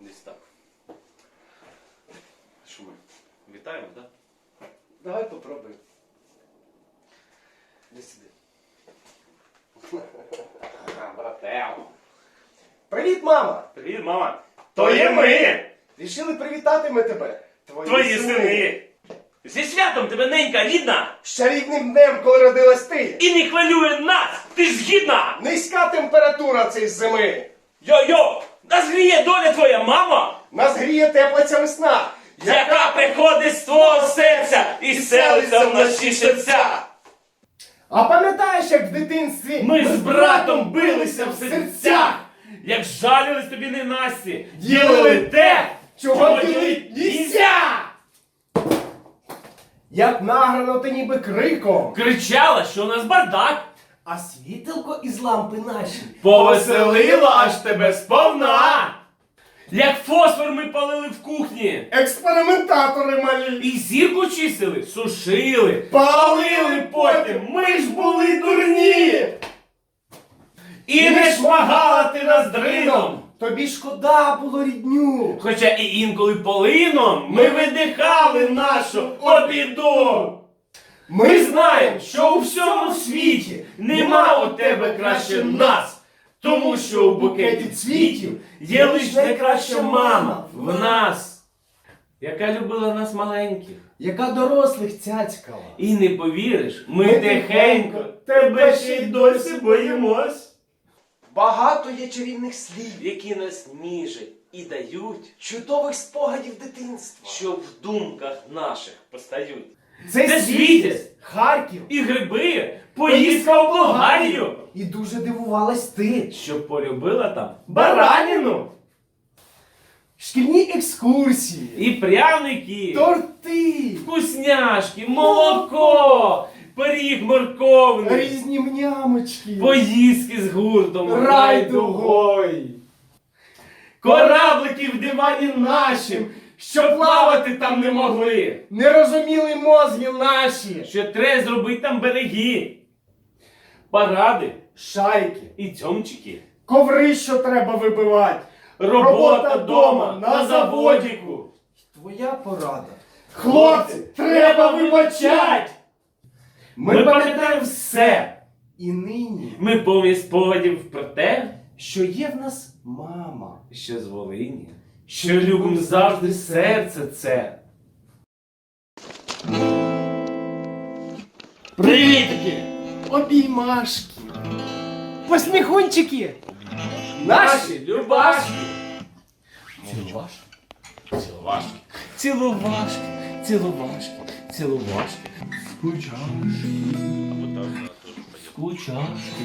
Десь так. Що ми? Вітаємо, так? Давай попробуємо. Іди сюди. Братео. Привіт, мама! Привіт, мама. То є ми! Рішили привітати ми тебе. Твої сини! Зі святом тебе ненька рідна! З чарівним днем, коли родилась ти. І не хвилює нас! Ти ж згідна! Низька температура цієї зими. Йо-йо! Нас гріє доля твоя мама! Нас гріє тепла ця весна. Яка приходить з твого серця і селиться в наші серця! А пам'ятаєш, як в дитинстві Ми з братом билися в серцях! Як жалілись тобі ненасті, ділили те, чого ділить нельзя! Як награно ти ніби криком, Кричала, що у нас бардак! А світилко із лампи наші Повеселила аж тебе сповна! Як фосфор ми палили в кухні! експериментатори малі. І зірку чистили, сушили, Палили потім, ми ж були дурні! і не шмагала ти нас дрином! Тобі шкода було рідню. Хоча і інколи полином ми видихали нашу обіду! Ми знаємо, що у всьому світі нема у тебе краще нас, тому що у букеті цвітів є лиш найкраща мама в нас, яка любила нас маленьких. Яка дорослих цяцькала. І не повіриш, ми Ми тихенько тихенько тебе ще й досі боїмось. Багато є чарівних слів, Які нас ніжать і дають, чудових спогадів дитинства. що в думках наших постають. Це, Це Світязь, Харків. і гриби, поїздка в Болгарію, І дуже дивувалась ти. що полюбила там бараніну. Шкільні екскурсії, і пряники, торти, вкусняшки, молоко, пиріг морковний, різні мнямочки, поїздки з гуртом, райдугой. Кораблики в дивані нашим, що плавати там не могли. Не розуміли мозги наші. Що треба зробити там береги, паради Шайки, і цьомчики. коври, що треба вибивати. Робота Робота дома дома, на на заводіку. Твоя порада. Хлопці, треба вибачать! Ми пам'ятаємо все. І нині, Ми повні спогадів про те, що є в нас мама. що з Волині, що любим завжди серце це. Привітки! Обіймашки. Посміхунчики. Наші любашки! Цілувашки, цілувашки, цілувашки, цілувашки, цілувашки. Скучашки. Скучашки.